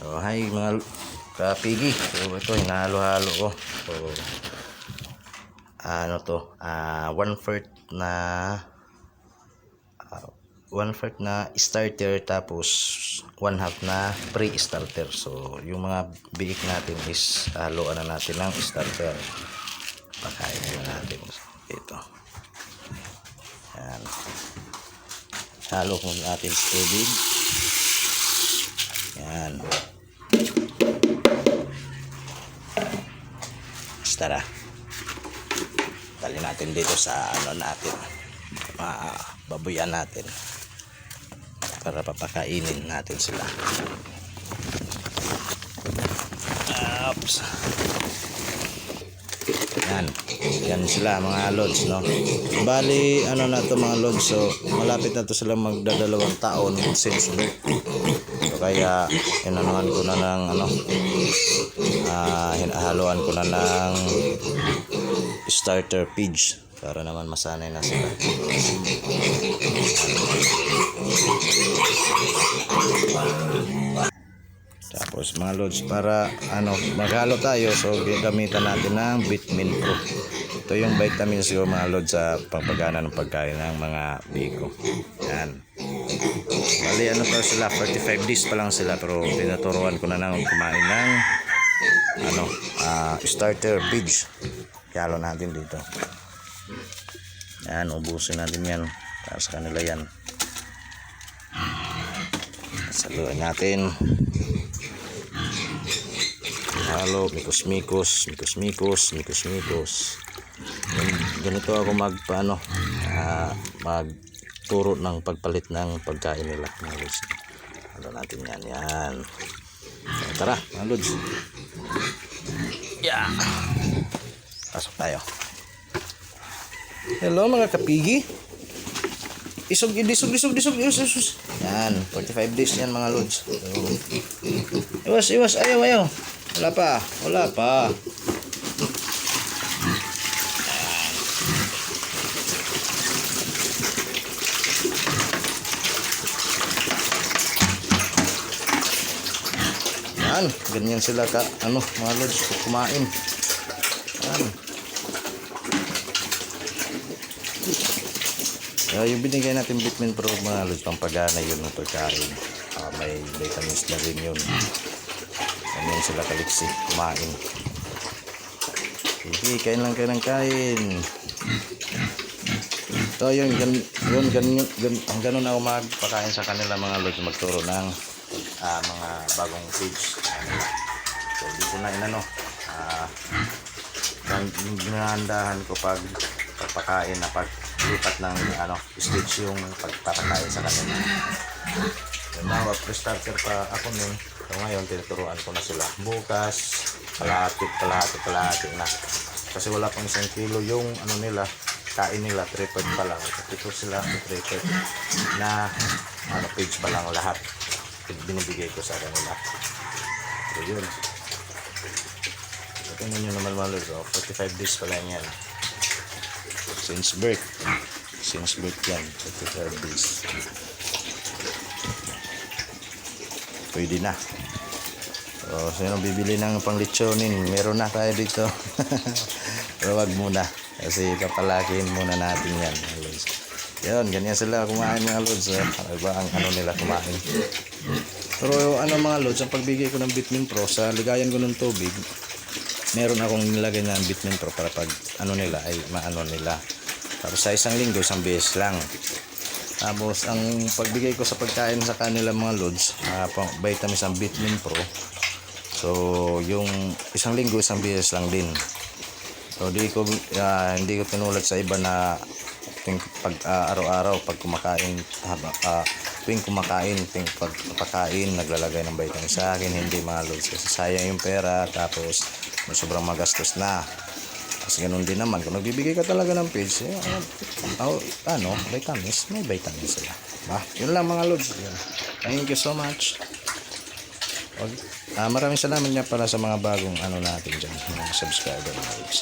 So, hi mga kapigi. So, ito, hinahalo-halo ko. So, ano to, ah one fourth na ah, one fourth na starter tapos one half na pre-starter. So, yung mga biik natin is haluan na natin ng starter. Pakain na natin. Ito. Yan. Halo ko natin sa tubig. Yan. Tara. Dali natin dito sa ano natin. Mga babuyan natin. Para papakainin natin sila. Oops. Yan. Yan sila mga lods, no? Bali, ano na to mga lods, so malapit na to sila magdadalawang taon since birth. So, kaya, inanuhan ko na ng ano, ah hinahaluan ko na ng starter page para naman masanay na sila. Tapos mga para ano maghalo tayo so gamitan natin ng Vitamin Pro. Ito yung vitamins ko mga lods sa pagpagana ng pagkain ng mga biko. Yan. Bali ano pa sila 45 days pa lang sila pero tinuturuan ko na nang kumain ng ano ah, starter page. Halo natin dito. Yan, ubusin natin yan. Para sa kanila yan. Saluhan natin. Halo, mikos-mikos, mikos-mikos, mikos-mikos. Gan- Ganito ako mag paano, ah, magturo ng pagpalit ng pagkain nila. Lods. Halo natin yan, yan. So, tara, mga. Yeah. Pasok tayo. Hello mga kapigi. Isog, isog, isog, isog, isog, isog. Yan, 45 days yan mga lods. Iwas, iwas, ayaw, ayaw. Wala pa, wala pa. Yan, ganyan sila ka, ano, mga lods, kumain. Yan. Uh, yung binigay natin vitamin pro mga lods, pampagana yun ng pagkain. Ah, may vitamins na rin yun. Ganyan sila kaliksi, kumain. Sige, kain lang kayo ng kain. So, yun, gan, yun, gan, gan, ganun ako magpakain sa kanila mga lods, magturo ng ah, mga bagong page. So, dito na inano, ah, ang ginahandahan ko pag pagpakain na paglipat ng ano, stage yung pagpapakain sa kanila. Yung mga pre-starter pa ako nun. So ngayon, tinuturuan ko na sila. Bukas, kalahati, kalahati, kalahati na. Kasi wala pang isang kilo yung ano nila, kain nila, tripod pa lang. Ito sila, tripod na ano, page pa lang lahat. Binibigay ko sa kanila. So yun. So, tingnan nyo naman mga lods, oh, 45 days pa lang yan. Since birth. Since birth yan, 45 days. Pwede na. So, sino bibili ng panglitsonin? Meron na tayo dito. Pero wag muna. Kasi papalakihin muna natin yan. lods. Yun, ganyan sila kumain mga lods. Eh. Ano ba ang ano nila kumain? Pero ano mga lods, ang pagbigay ko ng Bitmin Pro sa ligayan ko ng tubig, meron akong nilagay ng Bitmin Pro para pag ano nila ay maano nila. Tapos sa isang linggo, isang beses lang. Tapos ang pagbigay ko sa pagkain sa kanila mga lods, uh, vitamins ang Bitmin Pro. So yung isang linggo, isang beses lang din. So di ko ah, hindi ko tinulad sa iba na tuwing pag ah, araw-araw pag kumakain haba tuwing kumakain tuwing pag pagkain naglalagay ng vitamins sa akin hindi mga lods kasi sayang yung pera tapos sobrang magastos na kasi ganun din naman kung nagbibigay ka talaga ng pills eh, ano, ano vitamins may vitamins sila. Ba? Yun lang mga lods. Thank you so much. Wag, ah, maraming salamat nga pala sa mga bagong ano natin dyan mga subscriber mga lods